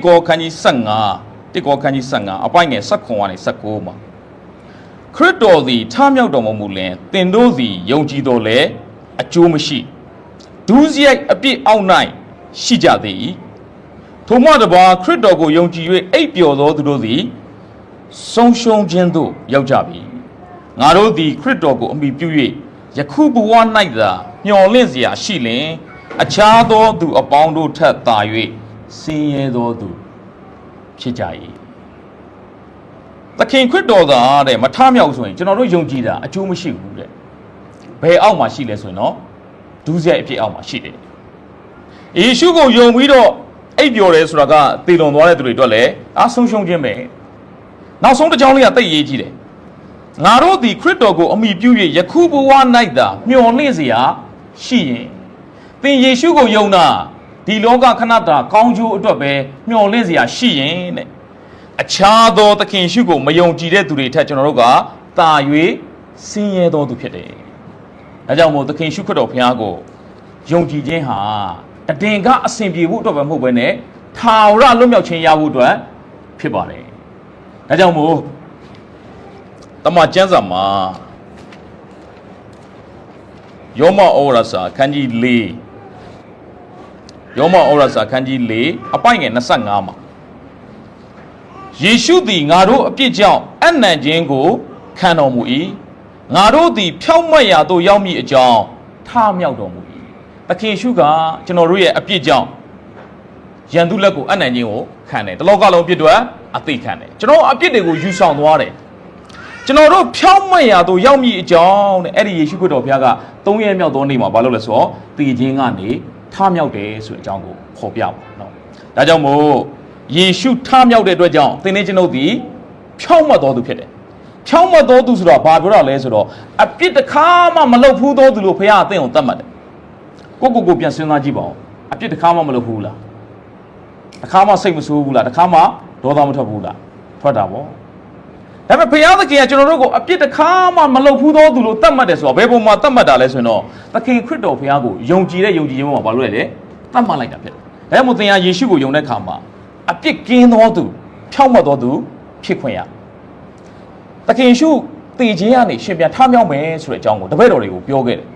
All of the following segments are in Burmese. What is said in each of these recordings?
တစ်ကောခန်းကြီး15တစ်ကောခန်းကြီး15အပိုင်းငယ်16ကနေ19မှာခရစ်တော်သည်ထမြောက်တော်မူမူလင်တင်တို့သည်ယုံကြည်တော်လဲအကျိုးမရှိဒူးစရိုက်အပြစ်အောက်၌ရှိကြသည်ထိုမှတပါခရစ်တော်ကိုယုံကြည်၍အိပ်ပျော်သောသူတို့သည်ဆုံးရှုံးခြင်းသို့ရောက်ကြပြီငါတို့သည်ခရစ်တော်ကိုအမိပြု၍ယခုဘဝ၌သာမျှော်လင့်စရာရှိလင် အခြားသောသူအပေါင်းတို့ထက်သာ၍ ဆင်းရဲသောသူဖြစ်ကြ၏သခင်ခရစ်တော်သာတဲ့မထမြောက်ဆိုရင်ကျွန်တော်တို့ယုံကြည်တာအကျိုးမရှိဘူးတဲ့ဘယ်အောက်မှာရှိလဲဆိုရင်တော့ဒုစရိုက်အဖြစ်အောက်မှာရှိတယ်ယေရှုကိုယုံပြီးတော့အိပ်ပျော်တယ်ဆိုတာကသေလွန်သွားတဲ့သူတွေအတွက်လည်းအားဆုံးရှုံးခြင်းပဲနောက်ဆုံးတစ်ကြောင်းလေးကတိတ်ရေးကြီးတယ်ငါတို့သည်ခရစ်တော်ကိုအမိပြု၍ယခုဘဝ၌သာမျှော်လင့်စရာရှိရင်သင်ယေရှုကိုယုံတာ ဒီလောကခဏတာကောင်းကျိုးအတွက်ပဲမျှော်လင့်စရာရှိရင်တဲ့အခြားသောသခင်ရှုကိုမယုံကြည်တဲ့သူတွေထက်ကျွန်တော်တို့ကတာ၍ဆင်းရဲသောသူဖြစ်တယ်။ဒါကြောင့်မို့သခင်ရှုခရစ်တော်ဘုရားကိုယုံကြည်ခြင်းဟာတတင်ကအစဉ်ပြေဖို့အတွက်ပဲမဟုတ်ဘဲနဲ့ထာဝရလွတ်မြောက်ခြင်းရဖို့အတွက်ဖြစ်ပါတယ်။ဒါကြောင့်မို့တမန်ကျမ်းစာမှာယောမဩရစာခန်းကြီး၄ ယောမဩဝါဒစာခန်းကြီး၄အပိုင်ငယ်25မှာယေရှုသည်ငါတို့အပြစ်ကြောင့်အနံ့ခြင်းကိုခံတော်မူ၏ငါတို့သည် ဖြောင့်မတ်ရာသို့ရောက်မည့်အကြောင်းထမြောက်တော်မူ၏သခင်ယေရှုကကျွန်တော်တို့ရဲ့အပြစ်ကြောင့်ရန်သူလက်ကိုအနံ့ခြင်းကိုခံတယ်တလောကလုံးအပြစ်တွေအသိခံတယ်ကျွန်တော်အပြစ်တွေကိုယူဆောင်သွားတယ်ကျွန်တော်တို့ဖြောင့်မတ်ရာသို့ရောက်မည့်အကြောင်းတဲ့အဲ့ဒီယေရှုခရစ်တော်ဘုရားကသုံးရက်မြောက်သောနေ့မှာဘာလုပ်လဲဆိုတော့တည်ခြင်းကနေ ထမြောက်တယ်ဆိုတဲ့အကြောင်းကိုဖော်ပြပါနော်ဒါကြောင့်မို့ယေရှုထမြောက်တဲ့အတွက်ကြောင့်သင်နေကျွန်ုပ်သည်ဖြောင့်မတ်တော်သူဖြစ်တယ်ဖြောင့်မတ်တော်သူဆိုတော့ဘာပြောတာလဲဆိုတော့အပြစ်တစ်ခါမှမလုပ်ဘူးတော်သူလို့ဘုရားအသင်ကိုတတ်မှတ်တယ်ကိုကိုကိုပြန်စဉ်းစားကြည့်ပါဦးအပြစ်တစ်ခါမှမလုပ်ဘူးလားတစ်ခါမှစိတ်မဆိုးဘူးလားတစ်ခါမှဒေါသမထွက်ဘူးလားထွက်တာပေါ့ ဒါပေမဲ့ဘုရားသခင်ကကျွန်တော်တို့ကိုအပြစ်တစ်ခါမှမလုပ်ဘူးသောသူလို့တတ်မှတ်တယ်ဆိုတော့ဘယ်ပုံမှာတတ်မှတ်တာလဲဆိုရင်တော့သခင်ခရစ်တော်ဘုရားကိုယုံကြည်တဲ့ယုံကြည်ခြင်းမှာဘာလို့လဲလဲတတ်မှတ်လိုက်တာဖြစ်တယ်ဒါကြောင့်မို့သင်ဟာယေရှုကိုယုံတဲ့အခါမှာအပြစ်ကင်းသောသူဖြောင့်မတ်သောသူဖြစ်ခွင့်ရသခင်ယေရှုတည်ခြင်းကနေရှင်ပြန်ထမြောက်မယ်ဆိုတဲ့အကြောင်းကိုတပည့်တော်တွေကိုပြောခဲ့တယ်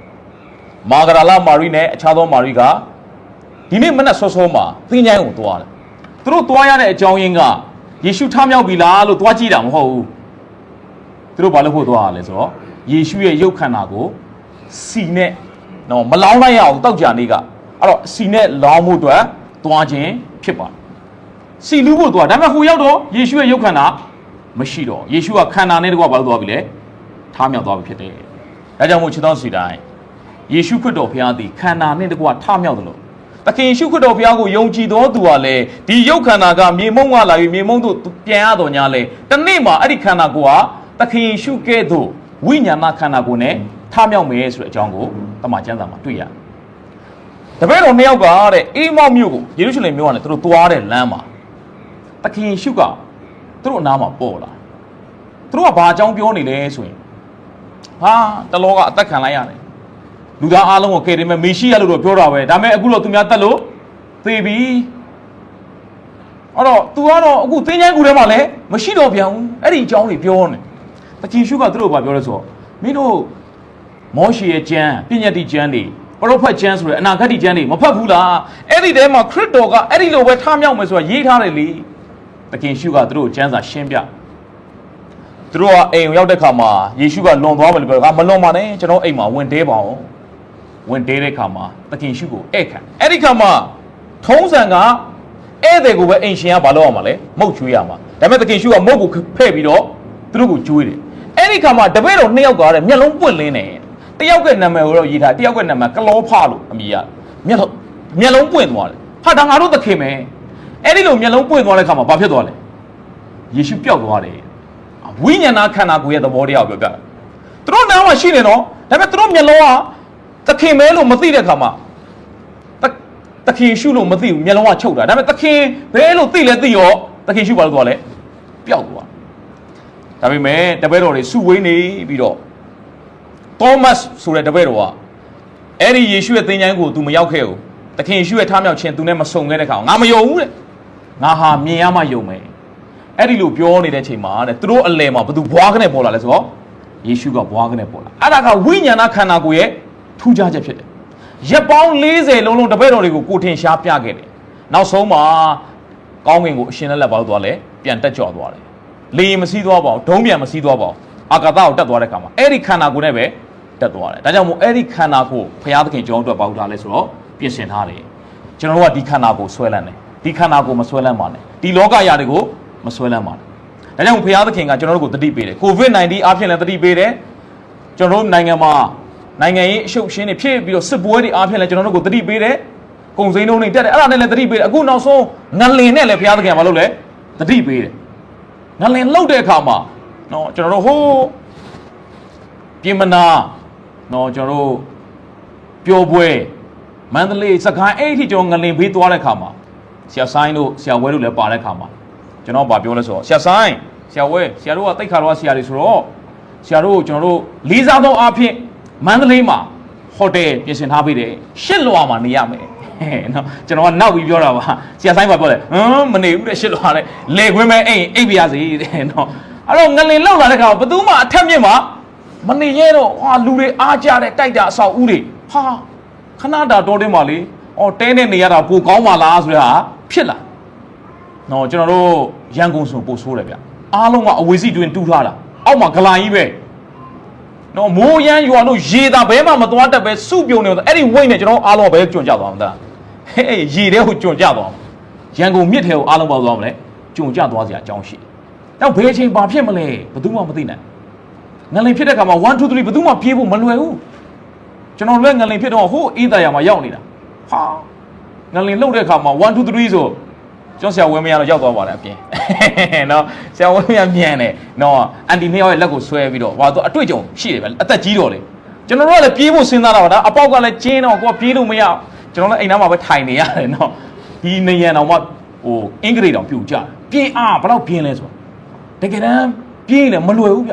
မာဂဒလာမာရိနဲ့အခြားသောမာရိကဒီနေ့မနက်စောစောမှာသင်္ချိုင်းကိုသွားတယ်သူတို့သွားရတဲ့အကြောင်းရင်းကယေရှုထမြောက်ပြီလားလို့သွားကြည့်တာမဟုတ်ဘူး သူတို့ဘာလို့ဖို့သွားရလဲဆိုတော့ယေရှုရဲ့ရုပ်ခန္ဓာကိုစီနဲ့နော်မလောင်းလိုက်ရအောင်တောက်ကြနေကအဲ့တော့စီနဲ့လောင်းမှုအတွက်သွားခြင်းဖြစ်ပါတယ်စီလူဖို့သွားဒါပေမဲ့ဟိုရောက်တော့ယေရှုရဲ့ရုပ်ခန္ဓာမရှိတော့ယေရှုကခန္ဓာနဲ့တကွာဘာလို့သွားပြီလဲထားမြောက်သွားပြီဖြစ်တယ်ဒါကြောင့်မို့ခြေတော်စီတိုင်းယေရှုခရစ်တော်ဘုရားသည်ခန္ဓာနဲ့တကွာထားမြောက်တယ်လို့သခင်ယေရှုခရစ်တော်ဘုရားကိုယုံကြည်တော်သူဟာလေဒီရုပ်ခန္ဓာကမြေမုံကလာပြီးမြေမုံတို့ပြန်ရတော်ညာလေတနေ့မှာအဲ့ဒီခန္ဓာကိုယ်ဟာ သခင်ယေရှုကဲ့သို့ဝိညာဏခန္ဓာကိုယ်နဲ့ထမြောက်မယ်ဆိုတဲ့အကြောင်းကိုတမန်ကျမ်းစာမှာတွေ့ရတယ်။တပည့်တော်နှစ်ယောက်ကတဲ့အေးမောက်မြို့ကိုယေရုရှလင်မြို့ကနေသူတို့သွားတဲ့လမ်းမှာသခင်ယေရှုကသူတို့အနားမှာပေါ်လာ။သူတို့ကဘာအကြောင်းပြောနေလဲဆိုရင်ဟာတလောကအသက်ခံလိုက်ရတယ်။လူသားအားလုံးကိုကယ်တယ်မဲ့မေရှိယလို့တော့ပြောတာပဲ။ဒါပေမဲ့အခုတော့သူများတက်လို့သေပြီ။အဲ့တော့ तू ကတော့အခုသင်္ချိုင်းကူထဲမှာလည်းမရှိတော့ပြန်ဘူး။အဲ့ဒီအကြောင်းတွေပြောနေ။တ ခင်ရှုကသူတို့ကပြောလဲဆိုတော့မင်းတို့မောရှေရဲ့ကျမ်းပြည့်ညတ်တိကျမ်းတွေပရောဖက်ကျမ်းဆိုတဲ့အနာဂတ်တိကျမ်းတွေမဖတ်ဘူးလားအဲ့ဒီထဲမှာခရစ်တော်ကအဲ့ဒီလိုပဲထားမြောက်မယ်ဆိုတာရေးထားတယ်လေတခင်ရှုကသူတို့ကိုကျမ်းစာရှင်းပြသူတို့ကအိမ်ကိုရောက်တဲ့ခါမှာယေရှုကလွန်သွားမယ်လို့ပြောတာမလွန်ပါနဲ့ကျွန်တော်အိမ်မှာဝင်တဲပါအောင်ဝင်တဲတဲ့ခါမှာတခင်ရှုကိုဧည့်ခံအဲ့ဒီခါမှာထုံးစံကဧည့်သည်ကိုပဲအိမ်ရှင်ကမလုပ်အောင်မလဲမုတ်ချွေးရမှာဒါပေမဲ့တခင်ရှုကမုတ်ကိုဖဲ့ပြီးတော့သူတို့ကိုကျွေးတယ် အဲ့ဒီခါမှာတပည့်တော်နှစ်ယောက်ကတဲ့မျက်လုံးပွင့်လင်းတယ်တယောက်ကနာမည်ကိုတော့ရေးထားတယောက်ကနာမည်ကလောဖလို့အမည်ရမျက်လုံးမျက်လုံးပွင့်သွားတယ်ဟာဒါငါတို့သခင်ပဲအဲ့ဒီလိုမျက်လုံးပွင့်သွားတဲ့ခါမှာဘာဖြစ်သွားလဲယေရှုပျောက်သွားတယ်ဝိညာဏခန္ဓာကိုယ်ရဲ့သဘောတရားကိုပြောပြတယ်သူတို့နားမှာရှိနေတော့ဒါပေမဲ့သူတို့မျက်လုံးကသခင်ပဲလို့မသိတဲ့ခါမှာသသခင်ရှုလို့မသိဘူးမျက်လုံးကချုပ်တာဒါပေမဲ့သခင်ဘဲလို့သိလဲသိရောသခင်ရှုပါလို့သွားလဲပျောက်သွား ဒါပေမဲ့တပည့်တော်တွေစုဝေးနေပြီးတော့သောမတ်ဆိုတဲ့တပည့်တော်ကအဲ့ဒီယေရှုရဲ့သင်္ချိုင်းကို तू မရောက်ခဲ့ဘူး။သခင်ယေရှုရဲ့ထားမြောက်ခြင်း तू နဲ့မဆုံခဲ့တဲ့ခါငါမယုံဘူးတဲ့ငါဟာမြင်ရမှယုံမယ်အဲ့ဒီလိုပြောနေတဲ့ချိန်မှာတဲ့သူတို့အလယ်မှာဘသူဘွားကနေပေါ်လာလဲဆိုတော့ယေရှုကဘွားကနေပေါ်လာအဲ့ဒါကဝိညာဏခန္ဓာကိုယ်ရဲ့ထူးခြားချက်ဖြစ်တယ်ရက်ပေါင်း40လုံးလုံးတပည့်တော်တွေကိုကိုထင်ရှားပြခဲ့တယ်နောက်ဆုံးမှာကောင်းကင်ကိုအရှင်လက်လက်ပါလို့သွားလဲပြန်တက်ကြော်သွားတယ် လေရင်မစီးသွားပါဘူးဒုံးပြန်မစီးသွားပါဘူးအာကာသကိုတက်သွားတဲ့ခါမှာအဲ့ဒီခန္ဓာကိုယ်နဲ့ပဲတက်သွားတယ်ဒါကြောင့်မို့အဲ့ဒီခန္ဓာကိုယ်ဘုရားသခင်ကြောင်းအတွက်ပေါက်ထားလဲဆိုတော့ပြင်ဆင်ထားတယ်ကျွန်တော်တို့ကဒီခန္ဓာကိုယ်ဆွဲလန်းတယ်ဒီခန္ဓာကိုယ်မဆွဲလန်းပါနဲ့ဒီလောကရာတွေကိုမဆွဲလန်းပါနဲ့ဒါကြောင့်ဘုရားသခင်ကကျွန်တော်တို့ကိုတတိပေးတယ်ကိုဗစ် -19 အားဖြင့်လည်းတတိပေးတယ်ကျွန်တော်တို့နိုင်ငံမှာနိုင်ငံရေးအရှုပ်ရှင်းတွေဖြစ်ပြီးတော့စစ်ပွဲတွေအားဖြင့်လည်းကျွန်တော်တို့ကိုတတိပေးတယ်ကုန်စည်နှုန်းတွေတက်တယ်အဲ့ဒါနဲ့လည်းတတိပေးတယ်အခုနောက်ဆုံးငလင်နဲ့လည်းဘုရားသခင်ကမလုပ်လဲတတိပေးတယ် ငလင်လှုပ်တဲ့အခါမှာနော်ကျွန်တော်တို့ဟိုးပြင်မနာနော်ကျွန်တော်တို့ပျော်ပွဲမန္တလေးစကိုင်းအဲ့ဒီကျွန်တော်ငလင်ဘေးသွားတဲ့ခါမှာဆရာဆိုင်တို့ဆရာဝဲတို့လည်းပါတဲ့ခါမှာကျွန်တော်ဗာပြောလဲဆိုတော့ဆရာဆိုင်ဆရာဝဲဆရာတို့ကတိတ်ခါတော့ဆရာတွေဆိုတော့ဆရာတို့ကျွန်တော်တို့လေးစားသောအားဖြင့်မန္တလေးမှာဟိုတယ်ပြင်ဆင်ထားပေးတယ်ရှစ်လွာမှာနေရမယ်ဟဲ့ နော်ကျွန်တော်ကနောက်ပြီးပြောတာပါဆရာဆိုင်ကပြောတယ်ဟမ်မနေဘူးတဲ့ရှစ်လွာတဲ့လေခွင်းမဲ့အိမ်အိပ်ပြရစီတဲ့နော်အဲ့တော့ငလင်လောက်လာတဲ့ခါမှာဘယ်သူမှအထက်မြင့်မှာမနေရဲတော့ဟာလူတွေအားကြတဲ့တိုက်တာအဆောက်အဦတွေဟာခဏတာတော်တင်းပါလေ။အော်တဲတဲ့နေရတာပိုကောင်းပါလားဆိုတဲ့ဟာဖြစ်လာ။နော်ကျွန်တော်တို့ရန်ကုန်ဆိုပိုဆိုးတယ်ဗျ။အားလုံးကအဝေစီတွင်တူးထားတာ။အောက်မှာဂလာကြီးပဲ။ နော်မိုးရမ်းရွာလို့ရေတာဘဲမှမသွားတတ်ပဲစုပြုံနေတော့အဲ့ဒီဝိတ်နဲ့ကျွန်တော်အားလုံးကဘဲကျွံကြသွားမှာဒါ။ဟေးရေတဲ့ကိုကျွံကြသွားမှာ။ရန်ကုန်မြစ်ထဲကိုအားလုံးပေါသွားမလဲ။ကျွံကြသွားစရာအကြောင်းရှိတယ်။တော့ဘယ်အချိန်ဘာဖြစ်မလဲဘယ်သူမှမသိနိုင်။ငလင်ဖြစ်တဲ့ခါမှာ1 2 3ဘယ်သူမှပြေးဖို့မလွယ်ဘူး။ကျွန်တော်လည်းငလင်ဖြစ်တော့ဟိုးအေးတရာမှာရောက်နေတာဟာငလင်လှုပ်တဲ့အခါမှာ1 2 3ဆို ကျွန်တော်ဆရာဝင်းမရတော့ရောက်သွားပါတယ်အပြင်နော်ဆရာဝင်းမရမြန်တယ်နော်အန်တီနှစ်ယောက်ရဲ့လက်ကိုဆွဲပြီးတော့ဟိုတော့အတွေ့အကြုံရှိတယ်ဗျအသက်ကြီးတော့လေကျွန်တော်တို့ကလည်းပြေးဖို့စဉ်းစားတာပါဒါအပေါက်ကလည်းကျင်းတော့ကိုကပြေးလို့မရအောင်ကျွန်တော်လည်းအိမ်သားမှာပဲထိုင်နေရတယ်နော်ဒီနေရန်တော်မှဟိုအင်္ဂရိတ်တော်ပြူကြတယ်ပြင်းအားဘယ်တော့ပြင်းလဲဆိုတော့တကယ်တမ်းပြင်းနေမလွယ်ဘူးဗျ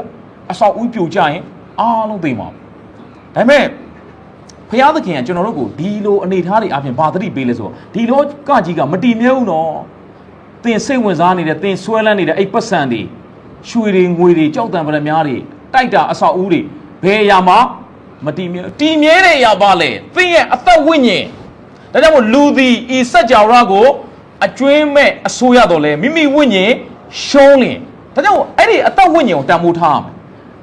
အဆောက်ဦးပြူကြရင်အားလုံးသိမှာဒါပေမဲ့ ဖျားသခင်ကကျွန်တော်တို့ကိုဒီလိုအနေထားတွေအပြင်ဘာသတိပေးလဲဆိုတော့ဒီလောကကြီးကမတည်မြဲဘူးနော်သင်စိတ်ဝင်စားနေတဲ့သင်ဆွဲလန်းနေတဲ့အဲ့ပတ်စံတွေရွှေတွေငွေတွေကြောက်တံပရမများတွေတိုက်တာအဆောက်အဦတွေဘယ်အရာမှမတည်မြဲတည်မြဲတဲ့အရာပါလေသင်ရဲ့အသက်ဝိညာဉ်ဒါကြောင့်မို့လူသည်ဤစัจ java ကိုအကျွင်းမဲ့အဆိုးရတော့လေမိမိဝိညာဉ်ရှုံးလင်ဒါကြောင့်မို့အဲ့ဒီအသက်ဝိညာဉ်ကိုတန်ဖိုးထားရမယ်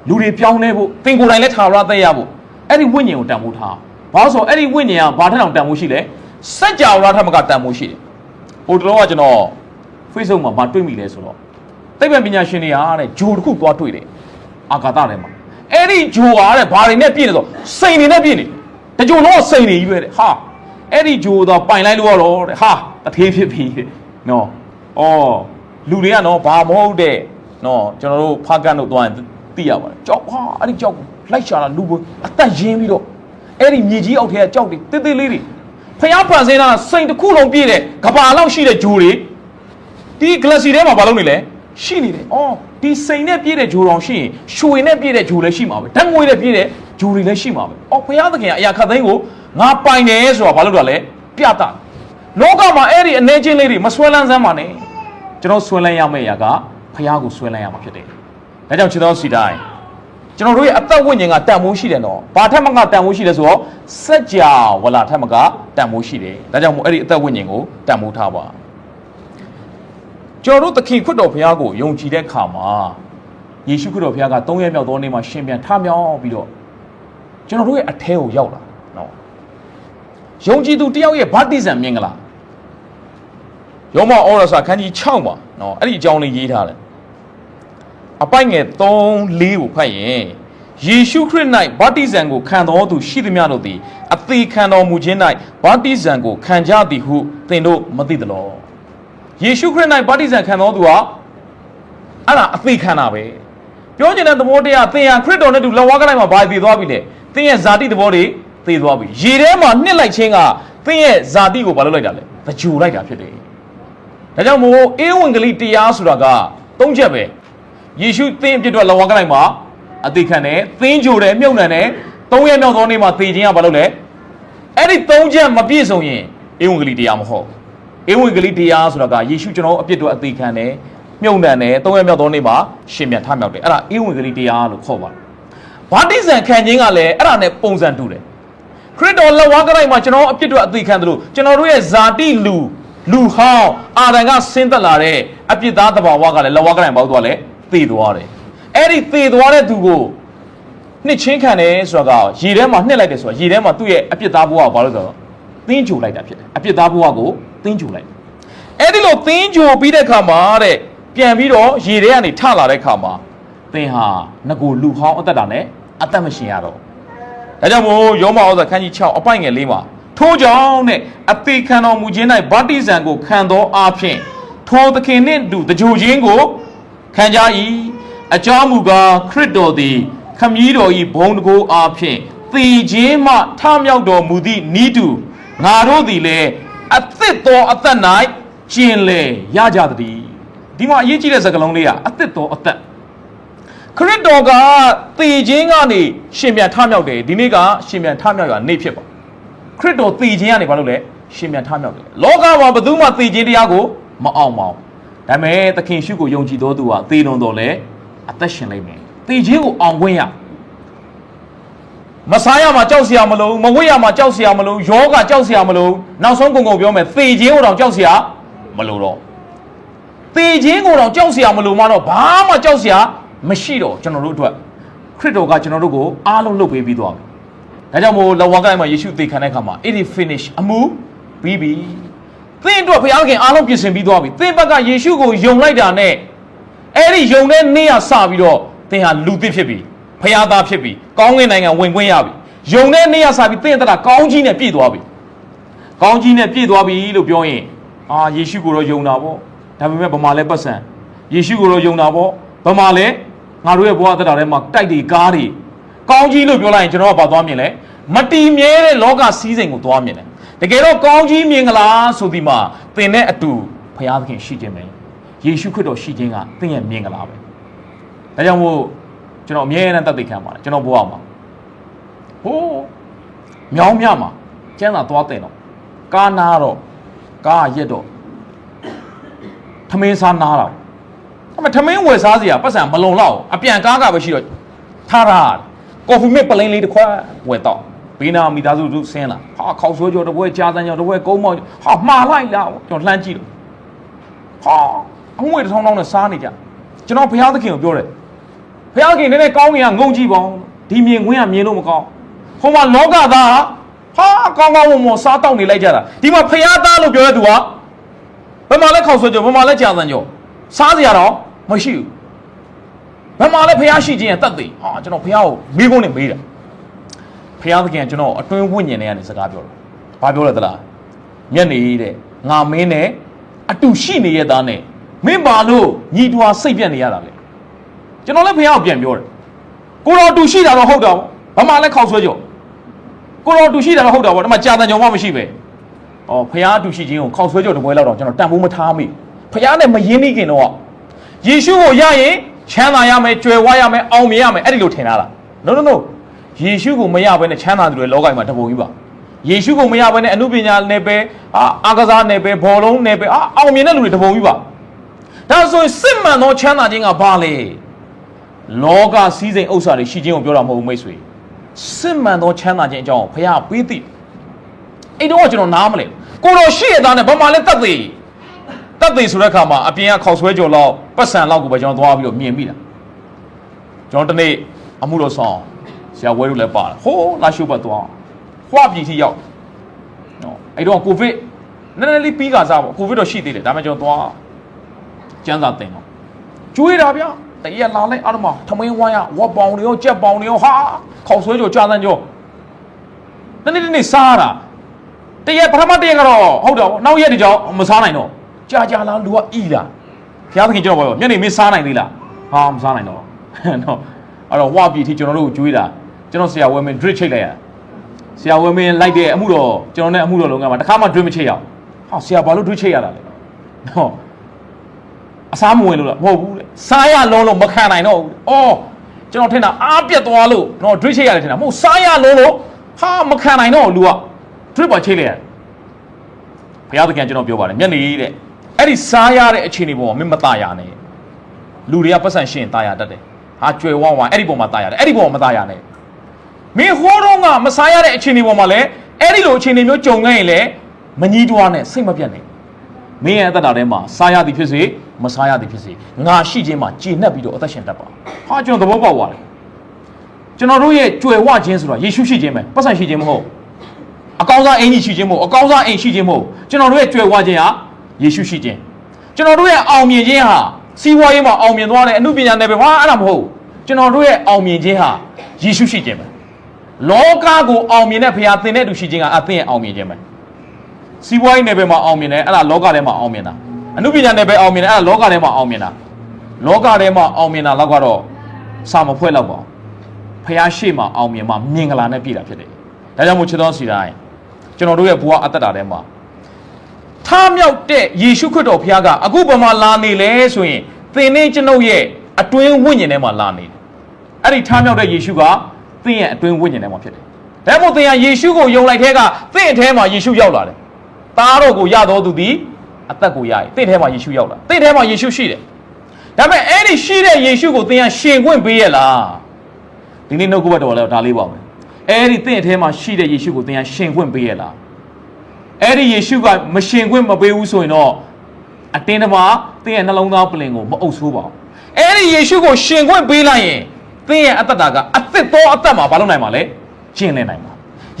လူတွေပြောင်းလဲဖို့သင်ကိုယ်တိုင်လည်းထာဝရသက်ရဖို့အဲ့ဒီဝိညာဉ်ကိုတန်ဖိုးထားရမယ် ဘာလို့ဆိုအဲ့ဒီဝိညာဉ်ကဘာထက်တောင်တန်မိုးရှိလဲစัจ java ထက်မကတန်မိုးရှိတယ်ဟိုတလောကကျွန်တော် Facebook မှာမတွေ့မိလဲဆိုတော့သိပ္ပံပညာရှင်တွေဟာတဲ့ဂျိုတစ်ခုသွားတွေ့တယ်အာကာသထဲမှာအဲ့ဒီဂျိုဟာတဲ့ဘာတွေနဲ့ပြည့်နေဆိုစိန်တွေနဲ့ပြည့်နေတကြိုတော့စိန်တွေကြီးပဲတဲ့ဟာအဲ့ဒီဂျိုတော့ပိုင်လိုက်လို့ရတော့တဲ့ဟာတထေးဖြစ်ပြီတဲ့နော်အော်လူတွေကနော်ဘာမဟုတ်တဲ့နော်ကျွန်တော်တို့ဖားကန်တို့သွားရင်သိရပါတယ်ကြောက်ဟာအဲ့ဒီကြောက်လိုက်ရှာတာလူဘအသက်ရင်းပြီးတော့ အဲ့ဒီမြေကြီးအောက်ထဲကကြောက်တွေတိတိလေးတွေဖျားဖန်ဆင်းတာစိန်တစ်ခုလုံးပြည့်တဲ့ကဘာလောက်ရှိတဲ့ဂျိုတွေဒီဂလက်စီထဲမှာဘာလုပ်နေလဲရှိနေတယ်။အော်ဒီစိန်နဲ့ပြည့်တဲ့ဂျိုတော်ရှိရင်ရွှေနဲ့ပြည့်တဲ့ဂျိုလည်းရှိမှာပဲ။ဓာတ်ငွေနဲ့ပြည့်တဲ့ဂျိုတွေလည်းရှိမှာပဲ။အော်ဖျားသခင်ကအရာခတ်သိမ်းကိုငါပိုင်တယ်ဆိုတာဘာလို့တော့လဲပြတာ။လောကမှာအဲ့ဒီအနေချင်းလေးတွေမဆွဲလန်းစမ်းပါနဲ့။ကျွန်တော်ဆွဲလန်းရမယ့်အရာကဖျားကိုဆွဲလန်းရမှာဖြစ်တယ်။ဒါကြောင့်ခြေတော်စီတိုင်း ကျွန်တော်တို့ရဲ့အသက်ဝိညာဉ်ကတန်ဖိုးရှိတယ်နော်။ဘာထက်မှကတန်ဖိုးရှိတယ်ဆိုတော့စัจ java ဝလာထက်မှကတန်ဖိုးရှိတယ်။ဒါကြောင့်မို့အဲ့ဒီအသက်ဝိညာဉ်ကိုတန်ဖိုးထားပါ။ကျွန်တော်တို့သခင်ခရစ်တော်ဘုရားကိုယုံကြည်တဲ့အခါမှာယေရှုခရစ်တော်ဘုရားက၃ရက်မြောက်သောနေ့မှာရှင်ပြန်ထမြောက်ပြီးတော့ကျွန်တော်တို့ရဲ့အထဲကိုရောက်လာနော်။ယုံကြည်သူတယောက်ရဲ့ဗတ္တိဇံမြင်ကလား။ယောမဩရစာခန်းကြီး6မှာနော်အဲ့ဒီအကြောင်းလေးရေးထားတယ်။ အပိုက်ငယ်3 4ကိုဖတ်ရင်ယေရှုခရစ်၌ဗတ္တိဇံကိုခံတော်သူရှိသမျှတို့သည်အသေးခံတော်မူခြင်း၌ဗတ္တိဇံကိုခံကြသည်ဟုသင်တို့မသိသလောယေရှုခရစ်၌ဗတ္တိဇံခံတော်သူဟာအဲ့ဒါအသေးခံတာပဲပြောချင်တဲ့သဘောတရားသင်ဟာခရစ်တော်နဲ့တူလက်ဝါးကလိုက်မှာဘာသိသွားပြီလဲသင်ရဲ့ဇာတိသဘောတွေသိသွားပြီရေထဲမှာနှစ်လိုက်ခြင်းကသင်ရဲ့ဇာတိကိုဘာလုပ်လိုက်တာလဲသကြူလိုက်တာဖြစ်တယ်ဒါကြောင့်မို့အေဝံဂေလိတရားဆိုတာကသုံးချက်ပဲ ယေရှုသင်အပြစ်အတွက်လောဝါကလိုက်မှာအသေးခံတယ်သင်ကြိုတယ်မြုပ်နှံတယ်သုံးရက်မြောက်သောနေ့မှာသေခြင်းကဘာလို့လဲအဲ့ဒီသုံးချက်မပြည့်စုံရင်ဧဝံဂေလိတရားမဟုတ်ဧဧဝံဂေလိတရားဆိုတာကယေရှုကျွန်တော်တို့အပြစ်တို့အသေးခံတယ်မြုံနှံတယ်သုံးရမြောက်သောနေ့မှာရှင်ပြန်ထမြောက်တယ်အဲ့ဒါဧဝံဂေလိတရားလို့ခေါ်ပါတယ်ဘာတိဇံခံခြင်းကလည်းအဲ့ဒါနဲ့ပုံစံတူတယ်ခရစ်တော်လက်ဝါးကတိုင်းမှာကျွန်တော်တို့အပြစ်တို့အသေးခံတယ်လို့ကျွန်တော်တို့ရဲ့ဇာတိလူလူဟောင်းအာရန်ကဆင်းသက်လာတဲ့အပြစ်သားတဘာဝကလည်းလက်ဝါးကတိုင်းပေါက်သွားလဲ သေသွားတယ်အဲ့ဒီသေသွားတဲ့သူကိုနှစ်ချင်းခံတယ်ဆိုတာကရေထဲမှာနှစ်လိုက်တယ်ဆိုတာရေထဲမှာသူ့ရဲ့အပြစ်သားဘဝကိုဘာလို့ဆိုတော့သင်းကြိုလိုက်တာဖြစ်တယ်အပြစ်သားဘဝကိုသင်းကြိုလိုက်တယ်အဲ့ဒီလိုသင်းကြိုပြီးတဲ့ခါမှာတဲ့ပြန်ပြီးတော့ရေထဲကနေထလာတဲ့ခါမှာသင်ဟာငကိုလူဟောင်းအသက်တာနဲ့အသက်မရှင်ရတော့ဒါကြောင့်မို့ယောမဩဇာခန်းကြီး6အပိုင်ငယ်လေးမှာထိုးကြောင့်နဲ့အသေးခံတော်မူခြင်း၌ဗတ္တိဇံကိုခံသောအဖြစ်ထိုသခင်နှင့်တူတကြိုခြင်းကို ခံကြ၏အကြောင်းမူကားခရစ်တော်သည်ခမည်းတော်၏ဘုံတကိုးအားဖြင့်သေခြင်းမှထမြောက်တော်မူသည့်ဤသူငါတို့သည်လည်းအသစ်သောအသက်၌ကျင်လေရကြသည်ဒီမှာအရေးကြီးတဲ့စကားလုံးလေးကအသစ်သောအသက်ခရစ်တော်ကသေခြင်းကနေရှင်ပြန်ထမြောက်တယ်ဒီနေ့ကရှင်ပြန်ထမြောက်ရနေ့ဖြစ်ပါခရစ်တော်သေခြင်းကနေဘာလို့လဲရှင်ပြန်ထမြောက်တယ်လောကမှာဘယ်သူမှသေခြင်းတရားကိုမအောင်ပါဘူး ဒါပေမဲ့သခင်ရှုကိုယုံကြည်တော်သူဟာသေလွန်တော်လဲအသက်ရှင်လိမ့်မယ်။သေခြင်းကိုအောင်ခွင့်ရမစားရမှာကြောက်စရာမလိုဘူးမဝိရမှာကြောက်စရာမလိုဘူးယောဂကြောက်စရာမလိုဘူးနောက်ဆုံးကုန်ကုန်ပြောမယ်သေခြင်းကိုတော့ကြောက်စရာမလိုတော့သေခြင်းကိုတော့ကြောက်စရာမလိုမှတော့ဘာမှကြောက်စရာမရှိတော့ကျွန်တော်တို့အတွက်ခရစ်တော်ကကျွန်တော်တို့ကိုအားလုံးလုပ်ပေးပြီးသွားပြီ။ဒါကြောင့်မို့လဝါကိုင်းမှာယေရှုသေခံတဲ့အခါမှာ it is finish အမှုပြီးပြီ။ သင်အတွက်ဘုရားခင်အားလုံးပြင်ဆင်ပြီးသွားပြီ။သင်ဘက်ကယေရှုကိုယုံလိုက်တာနဲ့အဲ့ဒီယုံတဲ့နေ့ကစပြီးတော့သင်ဟာလူသစ်ဖြစ်ပြီ။ဘုရားသားဖြစ်ပြီ။ကောင်းကင်နိုင်ငံဝင်ခွင့်ရပြီ။ယုံတဲ့နေ့ကစပြီးသင်အသက်တာကောင်းကြီးနဲ့ပြည့်သွားပြီ။ကောင်းကြီးနဲ့ပြည့်သွားပြီလို့ပြောရင်အာယေရှုကိုတော့ယုံတာပေါ့။ဒါပေမဲ့ဗမာလဲပတ်စံယေရှုကိုတော့ယုံတာပေါ့။ဗမာလဲငါတို့ရဲ့ဘဝအသက်တာထဲမှာတိုက်တွေကားတွေကောင်းကြီးလို့ပြောလိုက်ရင်ကျွန်တော်ကဘာသွားမြင်လဲမတီမြဲတဲ့လောကစည်းစိမ်ကိုသွားမြင်တယ် တကယ်တော့ကောင်းကြီးမြင်ကလားဆိုဒီမှာသင်နဲ့အတူဘုရားသခင်ရှိခြင်းပဲယေရှုခရစ်တော်ရှိခြင်းကသင်ရဲ့မြင်ကလားပဲဒါကြောင့်မို့ကျွန်တော်အမြဲတမ်းတတ်သိခံပါတယ်ကျွန်တော်ဘဝမှာဟိုးမြောင်းမြမှာကျမ်းသာသွားတင်တော့ကားနာတော့ကားရက်တော့ထမင်းစားနာတော့အမထမင်းဝယ်စားစရာပတ်စံမလုံတော့အပြန်ကားကပဲရှိတော့ထားတာကော်ဖီမစ်ပလိန်လေးတစ်ခွက်ဝယ်တော့ ဘေးနာမိသားစုသူဆင်းလာဟာခေါက်ဆွဲကြော်တစ်ပွဲကြားတန်းကြော်တစ်ပွဲကုန်းမောင်ဟာမှားလိုက်လားကျွန်တော်လှမ်းကြည့်တော့ဟာအငွေတစ်ထောင်းထောင်းနဲ့စားနေကြကျွန်တော်ဘုရားသခင်ကိုပြောတယ်ဘုရားသခင်နည်းနည်းကောင်းကင်ကငုံကြည့်ပါဦးဒီမြင်ခွင့်ကမြင်လို့မကောင်းဟိုမှာလောကသားဟာကောင်းကောင်းမွန်မွန်စားတောက်နေလိုက်ကြတာဒီမှာဘုရားသားလို့ပြောတဲ့သူကဘယ်မှာလဲခေါက်ဆွဲကြော်ဘယ်မှာလဲကြားတန်းကြော်စားစရာတော့မရှိဘူးဘယ်မှာလဲဖះရှိခြင်းရဲ့တတ်သိဟာကျွန်တော်ဖះကိုမိကုန်းနဲ့မေးတာ ဖះသခင်ကကျွန်တော်အတွင်းဝိညာဉ်နဲ့ကနေစကားပြောတယ်ဘာပြောလဲသလားမျက်နေတဲ့ငါမင်းနဲ့အတူရှိနေရသားနဲ့မင်းပါလို့ညီတွာစိတ်ပြက်နေရတာလေကျွန်တော်လည်းဖះကိုပြန်ပြောတယ်ကိုတော်အတူရှိတာတော့ဟုတ်တာပေါ့ဘာမှလည်းခောက်ဆွဲကြောကိုတော်အတူရှိတာတော့ဟုတ်တာပေါ့ဒီမှာကြာတန်ကြောင်မှမရှိပဲဩဖះအတူရှိခြင်းကိုခောက်ဆွဲကြောတပွဲလောက်တော့ကျွန်တော်တန်ဖိုးမထားမိဖះနဲ့မရင်းနှီးခင်တော့ယေရှုကိုရရင်ချမ်းသာရမယ်ကြွယ်ဝရမယ်အောင်မြင်ရမယ်အဲ့ဒီလိုထင်တာလား no no no ယေရှုကိုမရဘဲနဲ့ချမ်းသာသူတွေလောကကြီးမှာတပုံကြီးပါယေရှုကိုမရဘဲနဲ့အမှုပညာနယ်ပယ်အာအာကစားနယ်ပယ်ဘောလုံးနယ်ပယ်အာအောင်မြင်တဲ့လူတွေတပုံကြီးပါဒါဆိုရင်စစ်မှန်သောချမ်းသာခြင်းကဘာလဲလောကစည်းစိမ်ဥစ္စာတွေရှိခြင်းကိုပြောတာမဟုတ်ဘူးမိတ်ဆွေစစ်မှန်သောချမ်းသာခြင်းအကြောင်းကိုဘုရားပေးသိအဲ့တော့ကျွန်တော်နားမလဲကိုတော်ရှိရတဲ့နဲ့ဘာမှလည်းတတ်သေးတက်သေးဆိုတဲ့အခါမှာအပြင်ကခေါက်ဆွဲကြော်လောက်ပတ်စံလောက်ကိုပဲကျွန်တော်သွားပြီးတော့မြင်မိတာကျွန်တော်တနေ့အမှုတော်ဆောင်ဆ ရာဝဲတို့လည်းပါတယ်ဟိုးလာရှုပ်ပတ်သွားဟွာပြည်ထိရောက်နော်အဲ့တော့ကိုဗစ်နည်းနည်းလေးပြီးကစားပေါ့ကိုဗစ်တော့ရှိသေးတယ်ဒါပေမဲ့ကျွန်တော်သွားကျန်းစာတင်တော့ကျွေးတာဗျာတရက်လာလိုက်အားလုံးထမင်းဝိုင်းရဝက်ပေါင်တွေရောကြက်ပေါင်တွေရောဟာခေါက်ဆွဲကြော်ကြာတန်းကြော်နည်းနည်းလေးစားတာတရက်ပထမတရက်ကတော့ဟုတ်တော့နောက်ရက်ဒီကြောင်မစားနိုင်တော့ကြာကြာလာလူကအီလာဘုရားသခင်ကျွန်တော်ပြောမျက်နေမင်းစားနိုင်သေးလားဟာမစားနိုင်တော့နော်အဲ့တော့ဝါပြည်ထိကျွန်တော်တို့ကိုကျွေးတာ ကျွန်တော်ဆရာဝဲမင်း drip ချိတ်လိုက်ရဆရာဝဲမင်းလိုက်တဲ့အမှုတော်ကျွန်တော်နဲ့အမှုတော်လုံးကမှာတခါမှ drip မချိတ်ရအောင်ဟာဆရာဘာလို့ drip ချိတ်ရတာလဲနော်အစားမဝင်လို့လားမဟုတ်ဘူးလေစားရလုံးလုံးမခံနိုင်တော့ဘူးအော်ကျွန်တော်ထင်တာအားပြတ်သွားလို့နော် drip ချိတ်ရတယ်ထင်တာမဟုတ်စားရလုံးလို့ဟာမခံနိုင်တော့လူက drip ပါချိတ်လိုက်ရတယ် ဘုရားသခင်ကျွန်တော်ပြောပါတယ်မျက်နေတဲ့အဲ့ဒီစားရတဲ့အခြေအနေပေါ်မှာမင်းမตายရနဲ့လူတွေကပတ်စံရှင်ตายရတတ်တယ်ဟာကြွယ်ဝဝအဲ့ဒီပေါ်မှာตายရတယ်အဲ့ဒီပေါ်မှာမตายရနဲ့ မင်းဟောတော့ကမစားရတဲ့အခြေအနေပေါ်မှာလည်းအဲ့ဒီလိုအခြေအနေမျိုးကြုံခဲ့ရင်လည်းမကြီးတွားနဲ့စိတ်မပြတ်နဲ့မင်းရဲ့အသက်တာထဲမှာစားရသည်ဖြစ်စေမစားရသည်ဖြစ်စေငါရှိခြင်းမှာကျေနပ်ပြီးတော့အသက်ရှင်တတ်ပါဟာကျွန်တော်သဘောပေါက်သွားတယ်ကျွန်တော်တို့ရဲ့ကြွယ်ဝခြင်းဆိုတာယေရှုရှိခြင်းပဲပတ်စံရှိခြင်းမဟုတ်အကောင်းစားအင်ကြီးရှိခြင်းမဟုတ်အကောင်းစားအိမ်ရှိခြင်းမဟုတ်ကျွန်တော်တို့ရဲ့ကြွယ်ဝခြင်းဟာယေရှုရှိခြင်းကျွန်တော်တို့ရဲ့အောင်မြင်ခြင်းဟာစီးပွားရေးမှာအောင်မြင်သွားတဲ့အမှုပညာနယ်ပယ်ဟာအဲ့ဒါမဟုတ်ကျွန်တော်တို့ရဲ့အောင်မြင်ခြင်းဟာယေရှုရှိခြင်းပဲ လောကကိုအောင်မြင်တဲ့ဘုရားသင်တဲ့သူရှိခြင်းကအသင်ရဲ့အောင်မြင်ခြင်းပဲစီးပွားရေးနယ်ပယ်မှာအောင်မြင်တယ်အဲ့ဒါလောကထဲမှာအောင်မြင်တာအမှုပညာနယ်ပယ်အောင်မြင်တယ်အဲ့ဒါလောကထဲမှာအောင်မြင်တာလောကထဲမှာအောင်မြင်တာတော့ကတော့စာမဖွဲ့တော့ပါဘူးဘုရားရှေ့မှာအောင်မြင်မှာမြင်ကလာနဲ့ပြည့်တာဖြစ်တယ်ဒါကြောင့်မို့ချစ်တော်စီတိုင်းကျွန်တော်တို့ရဲ့ဘဝအသက်တာထဲမှာထားမြောက်တဲ့ယေရှုခရစ်တော်ဘုရားကအခုဘယ်မှာလာနေလဲဆိုရင်သင်နဲ့ကျွန်ုပ်ရဲ့အတွင်းဝိညာဉ်ထဲမှာလာနေတယ်အဲ့ဒီထားမြောက်တဲ့ယေရှုက သင်ရဲ့အတွင်းဝိညာဉ်ထဲမှာဖြစ်တယ်ဒါမှမဟုတ်သင်ဟာယေရှုကိုယုံလိုက်တဲ့ကသင်အထဲမှာယေရှုရောက်လာတယ်သားတော်ကိုရတော်သူသည်အသက်ကိုရည်သင်ထဲမှာယေရှုရောက်လာသင်ထဲမှာယေရှုရှိတယ်ဒါပေမဲ့အဲ့ဒီရှိတဲ့ယေရှုကိုသင်ဟာရှင်ခွင့်ပေးရလားဒီနေ့နှုတ်ကပတ်တော်လည်းဒါလေးပါမယ်အဲ့ဒီသင်အထဲမှာရှိတဲ့ယေရှုကိုသင်ဟာရှင်ခွင့်ပေးရလားအဲ့ဒီယေရှုကမရှင်ခွင့်မပေးဘူးဆိုရင်တော့အတင်းတမသင်ရဲ့နှလုံးသားပလင်ကိုမအုပ်ဆိုးပါဘူးအဲ့ဒီယေရှုကိုရှင်ခွင့်ပေးလိုက်ရင် သင်ရဲ့အသက်တာကအသက်သောအသက်မှာဘာလုပ်နိုင်မှာလဲကျင့်နေနိုင်မှာ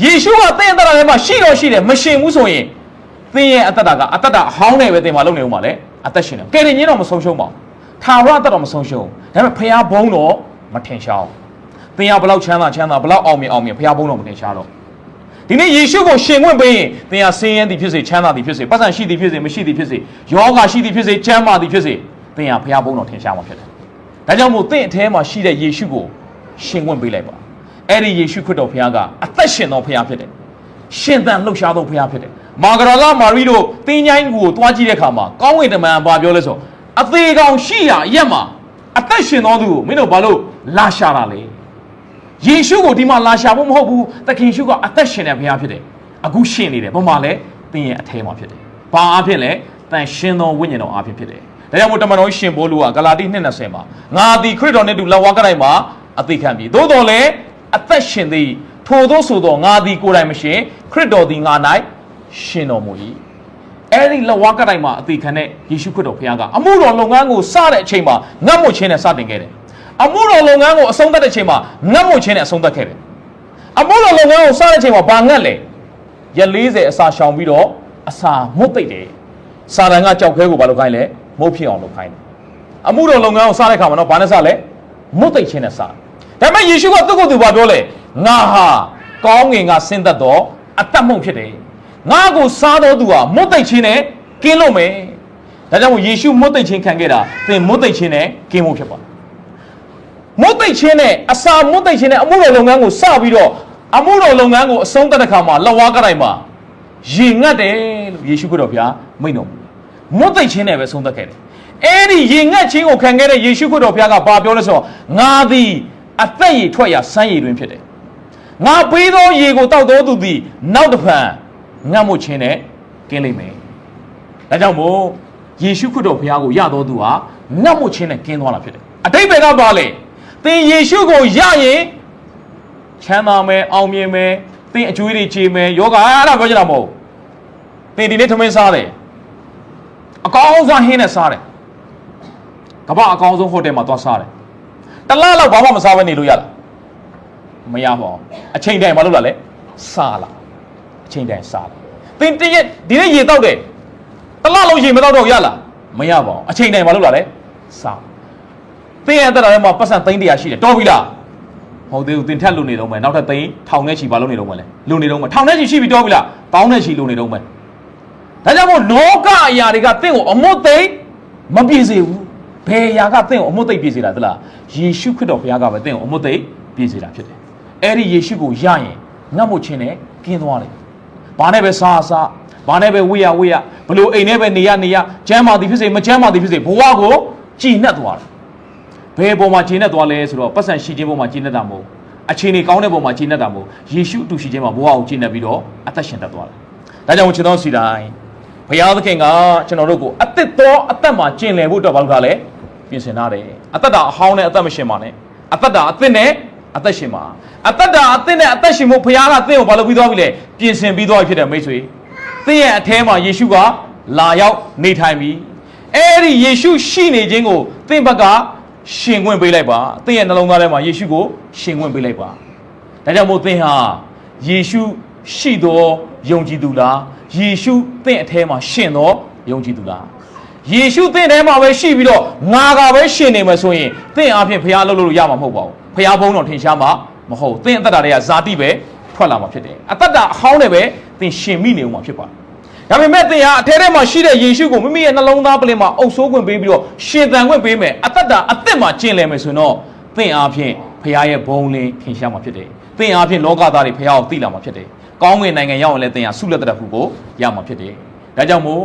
ယေရှုကသင်ရဲ့အသက်တာထဲမှာရှိတော့ရှိတယ်မရှင်ဘူးဆိုရင်သင်ရဲ့အသက်တာကအသက်တာအဟောင်းနဲ့ပဲသင်မှာလုပ်နေဦးမှာလဲအသက်ရှင်တယ်ကယ်တင်ခြင်းတော့မဆုံးရှုံးပါဘူးထာဝရအသက်တော့မဆုံးရှုံးဘူးဒါပေမဲ့ဖះဘုံတော့မထင်ရှားဘူးသင်ကဘလောက်ချမ်းသာချမ်းသာဘလောက်အောင်မြင်အောင်မြင်ဖះဘုံတော့မထင်ရှားတော့ဒီနေ့ယေရှုကိုရှင်ခွင့်ပေးရင်သင်ဟာဆင်းရဲသည်ဖြစ်စေချမ်းသာသည်ဖြစ်စေပတ်စံရှိသည်ဖြစ်စေမရှိသည်ဖြစ်စေယောဂရှိသည်ဖြစ်စေချမ်းသာသည်ဖြစ်စေသင်ဟာဘုရားဘုန်းတော်ထင်ရှားမှာဖြစ်တယ်။ ဒါကြောင့်မို့သင်အထဲမှာရှိတဲ့ယေရှုကိုရှင်ခွင့်ပေးလိုက်ပါ။အဲ့ဒီယေရှုခရစ်တော်ဘုရားကအသက်ရှင်တော်ဘုရားဖြစ်တယ်။ရှင်သန်လှုပ်ရှားသောဘုရားဖြစ်တယ်။မာဂရာလမာရီတို့တင်းချိုင်းကိုတွားကြည့်တဲ့အခါမှာကောင်းကင်တမန်ဘာပြောလဲဆိုအသေးကောင်ရှိရာအရက်မှာအသက်ရှင်တော်သူကိုမင်းတို့ဘာလို့လာရှာတာလဲ။ယေရှုကိုဒီမှာလာရှာဖို့မဟုတ်ဘူးသခင်ရှုကအသက်ရှင်တဲ့ဘုရားဖြစ်တယ်အခုရှင်နေတယ်ဘာမှလဲသင်ရဲ့အထဲမှာဖြစ်တယ်ဘာအားဖြင့်လဲတန်ရှင်သောဝိညာဉ်တော်အားဖြင့်ဖြစ်တယ် ဒါကြောင့်မို့တမန်တော်ရှင်ဘောလူကဂလာတိ2:20မှာငါသည်ခရစ်တော်နှင့်တူလက်ဝါးကတိုင်းမှာအသေးခံပြီသို့တော်လည်းအသက်ရှင်သည်ထိုသောဆိုသောငါသည်ကိုယ်တိုင်မရှင်ခရစ်တော်သည်ငါ၌ရှင်တော်မူ၏အဲ့ဒီလက်ဝါးကတိုင်းမှာအသေးခံတဲ့ယေရှုခရစ်တော်ဘုရားကအမှုတော်လုပ်ငန်းကိုစတဲ့အချိန်မှာငတ်မွတ်ခြင်းနဲ့စတင်ခဲ့တယ်အမှုတော်လုပ်ငန်းကိုအဆုံးသတ်တဲ့အချိန်မှာငတ်မွတ်ခြင်းနဲ့အဆုံးသတ်ခဲ့တယ်အမို့တော်လုပ်ငန်းကိုစတဲ့အချိန်မှာဘာငတ်လဲရက်40အစာရှောင်ပြီးတော့အစာမုတ်သိပ်တယ်စာတန်ကကြောက်ခဲကိုဘာလုပ်ခိုင်းလဲ မုတ်ဖြစ်အောင်လုပ်ခိုင်းတယ်အမှုတော်လုပ်ငန်းကိုစတဲ့ခါမှာတော့ဘာနဲ့စလဲမုတ်သိပ်ခြင်းနဲ့စဒါပေမဲ့ယေရှုကသူ့ကိုယ်သူဘာပြောလဲငါဟာကောင်းငင်ကဆင်းသက်တော့အသက်မုံဖြစ်တယ်ငါကိုစားတော်သူဟာမုတ်သိပ်ခြင်းနဲ့ကင်းလို့မယ်ဒါကြောင့်မို့ယေရှုမုတ်သိပ်ခြင်းခံခဲ့တာသင်မုတ်သိပ်ခြင်းနဲ့ကင်းဖို့ဖြစ်ပါတယ်မုတ်သိပ်ချင်းနဲ့အစာမုတ်သိပ်ချင်းနဲ့အမှုတော်လုပ်ငန်းကိုစပြီးတော့အမှုတော်လုပ်ငန်းကိုအဆုံးသတ်တဲ့ခါမှာလက်ဝါးကတိုင်းမှာရေငတ်တယ်လို့ယေရှုခရစ်တော်ဘုရားမိန့်တော်မူတယ် မုတ်သိပ်ချင်းနဲ့ပဲဆုံးသတ်ခဲ့တယ်အဲ့ဒီရေငတ်ချင်းကိုခံခဲ့တဲ့ယေရှုခရစ်တော်ဘုရားကဘာပြောလဲဆိုတော့ငါသည်အသက်ရည်ထွက်ရာစမ်းရည်တွင်ဖြစ်တယ်ငါပေးသောရေကိုတောက်တော်သူသည် နောက်တစ်ဖန်ငတ်မှုချင်းနဲ့ကင်းလိမ့်မယ်ဒါကြောင့်မို့ယေရှုခရစ်တော်ဘုရားကိုယတော်သူဟာငတ်မှုချင်းနဲ့ကင်းသွားတာဖြစ်တယ်အတိတ်ဘယ်ကပါလဲသင်ယေရှုကိုယရင်ချမ်းသာမယ်အောင်မြင်မယ်သင်အကျွေးတွေချေမယ်ယောဂအဲ့ဒါပြောချင်တာမဟုတ်ဘူးသင်ဒီနေ့ထမင်းစားတယ် အကောင်းဆုံးဟင်းနဲ့စားတယ်ကမ္ဘာအကောင်းဆုံးဟိုတယ်မှာသွားစားတယ်တစ်လလောက်ဘာမှမစားဘဲနေလို့ရလားမရပါဘူးအချိန်တိုင်းမလုပ်လာလဲစားလာအချိန်တိုင်းစားလာသင်တရက်ဒီနေ့ရေတောက်တယ်တစ်လလုံးရေမတောက်တော့ရလားမရပါဘူးအချိန်တိုင်းမလုပ်လာလဲစားသင်ရဲ့အသက်တာထဲမှာပတ်စံသိန်းတရာရှိတယ်တော်ပြီလားမဟုတ်သေးဘူးသင်ထက်လုံနေတော့မယ်နောက်ထပ်သိန်းထောင်နဲ့ချီပါလုံနေတော့မယ်လေလုံနေတော့မယ်ထောင်နဲ့ချီရှိပြီတော်ပြီလားတောင်းနဲ့ချီလုံနေတော့မယ် ဒါကြောင့်မို့လောကအရာတွေကသင်ကိုအမွတ်သိမ့်မပြည့်စေဘူးဘယ်အရာကသင်ကိုအမွတ်သိမ့်ပြည့်စေတာသလားယေရှုခရစ်တော်ဘုရားကပဲသင်ကိုအမွတ်သိမ့်ပြည့်စေတာဖြစ်တယ်အဲ့ဒီယေရှုကိုယရင်ငတ်မှုချင်းနဲ့ကင်းသွားတယ်ဘာနဲ့ပဲစားစားဘာနဲ့ပဲဝေးရဝေးရဘလို့အိမ်နဲ့ပဲနေရနေရကျမ်းမာသည်ဖြစ်စေမကျမ်းမာသည်ဖြစ်စေဘဝကိုကြည်နှက်သွားတယ်ဘယ်ပုံမှာဂျင်းနဲ့သွားလဲဆိုတော့ပတ်စံရှိခြင်းပုံမှာဂျင်းနဲ့တာမဟုတ်အခြေအနေကောင်းတဲ့ပုံမှာဂျင်းနဲ့တာမဟုတ်ယေရှုအတူရှိခြင်းမှာဘဝကိုဂျင်းနဲ့ပြီးတော့အသက်ရှင်တတ်သွားတယ်ဒါကြောင့်ချင်တော်စီတိုင်း ဘုရားသခင်ကကျွန်တော်တို့ကိုအသက်သောအသက်မှာကျင်လည်ဖို့အတွက်ဘာလို့ထားလဲပြင်ဆင်ထားတယ်အသက်တာအဟောင်းနဲ့အသက်မရှင်ပါနဲ့အသက်တာအသက်နဲ့အသက်ရှင်ပါအသက်တာအသက်နဲ့အသက်ရှင်ဖို့ဘုရားကသင်ကိုဘာလို့ပြီးသွားပြီလဲပြင်ဆင်ပြီးသွားပြီဖြစ်တယ်မိတ်ဆွေသင်ရဲ့အထဲမှာယေရှုကလာရောက်နေထိုင်ပြီအဲ့ဒီယေရှုရှိနေခြင်းကိုသင်ဘက်ကရှင်ခွင့်ပေးလိုက်ပါသင်ရဲ့နှလုံးသားထဲမှာယေရှုကိုရှင်ခွင့်ပေးလိုက်ပါဒါကြောင့်မို့သင်ဟာယေရှုရှိသော ယုံကြည်သူလားယေရှုသင်အထဲမှာရှင်သောယုံကြည်သူလားယေရှုသင်ထဲမှာပဲရှိပြီးတော့ငါကပဲရှင်နေမှာဆိုရင်သင်အပြင်ဖရားလှုပ်လို့ရမှာမဟုတ်ပါဘူးဖရားဘုန်းတော်ထင်ရှားမှာမဟုတ်သင်အသက်တာတွေကဇာတိပဲထွက်လာမှာဖြစ်တယ်အသက်တာအဟောင်းနဲ့ပဲသင်ရှင်မိနေဦးမှာဖြစ်ပါတယ်ဒါပေမဲ့သင်ဟာအထဲထဲမှာရှိတဲ့ယေရှုကိုမိမိရဲ့နှလုံးသားပလင်မှာအုပ်ဆိုးခွင့်ပေးပြီးတော့ရှင်သန်ခွင့်ပေးမယ်အသက်တာအသက်မှာကျင့်လည်မယ်ဆိုရင်တော့သင်အားဖြင့်ဖရားရဲ့ဘုန်းလင်းထင်ရှားမှာဖြစ်တယ်သင်အားဖြင့်လောကသားတွေဖရားကိုသိလာမှာဖြစ်တယ် ကောင်းကင်နိုင်ငံရောက်ရင်လည်းသင်ဟာဆုလက်တရဖူကိုရမှာဖြစ်တယ်ဒါကြောင့်မို့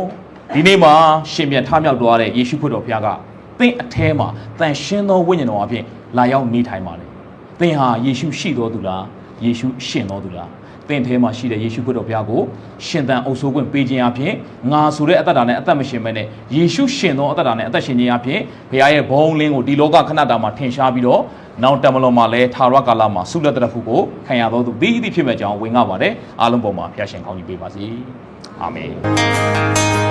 ဒီနေ့မှာရှင်ပြန်ထမြောက်သွားတဲ့ယေရှုခရစ်တော်ဘုရားကသင်အထဲမှာတန်ရှင်းသောဝိညာဉ်တော်အဖြစ်လာရောက်နေထိုင်ပါလေသင်ဟာယေရှုရှိတော်သူလားယေရှုရှင်တော်သူလားသင်ထဲမှာရှိတဲ့ယေရှုခရစ်တော်ဘုရားကိုရှင်သန်အုပ်ဆိုးခွင့်ပေးခြင်းအပြင်ငါဆိုတဲ့အသက်တာနဲ့အသက်မရှင်မဲနဲ့ယေရှုရှင်သောအသက်တာနဲ့အသက်ရှင်ခြင်းအပြင်ဘုရားရဲ့ဘုန်းလင်းကိုဒီလောကခဏတာမှာထင်ရှားပြီးတော့ နောက်တမလွန်မှာလည်းထာဝရကာလမှာဆုလက်တရဖူကိုခံရတော်သူဒီအသည့်ဖြစ်မဲ့ကြောင်းဝင်ငါပါတယ်အားလုံးပေါ်မှာဘုရားရှင်ကောင်းကြီးပေးပါစေအာမင်